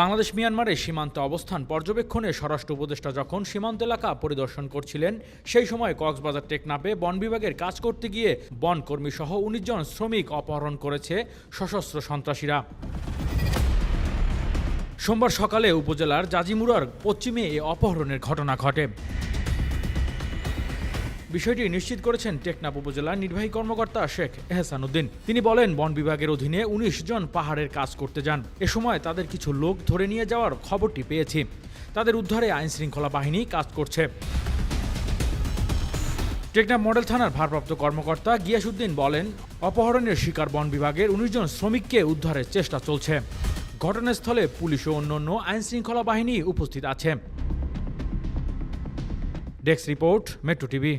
বাংলাদেশ মিয়ানমারের সীমান্ত অবস্থান পর্যবেক্ষণে স্বরাষ্ট্র উপদেষ্টা যখন সীমান্ত এলাকা পরিদর্শন করছিলেন, সেই সময় কক্সবাজার টেকনাপে বন বিভাগের কাজ করতে গিয়ে বন কর্মী সহ উনিশ জন শ্রমিক অপহরণ করেছে সশস্ত্র সন্ত্রাসীরা। সোমবার সকালে উপজেলার জাজিমুরার পশ্চিমে এ অপহরণের ঘটনা ঘটে। বিষয়টি নিশ্চিত করেছেন টেকনাফ উপজেলার নির্বাহী কর্মকর্তা শেখ এহসান উদ্দিন তিনি বলেন, বন বিভাগের অধীনে উনিশ জন পাহাড়ের কাজ করতে যান। এ সময় তাদের কিছু লোক ধরে নিয়ে যাওয়ার খবরটি পেয়েছি। তাদের উদ্ধারে আইন শৃঙ্খলা বাহিনী কাজ করছে। টেকনাফ মডেল থানার ভারপ্রাপ্ত কর্মকর্তা গিয়াসুদ্দিন বলেন, অপহরণের শিকার বন বিভাগের উনিশ জন শ্রমিককে উদ্ধারের চেষ্টা চলছে। ঘটনাস্থলে পুলিশ ও অন্যান্য আইন শৃঙ্খলা বাহিনী উপস্থিত আছে। Desk report, metro TV.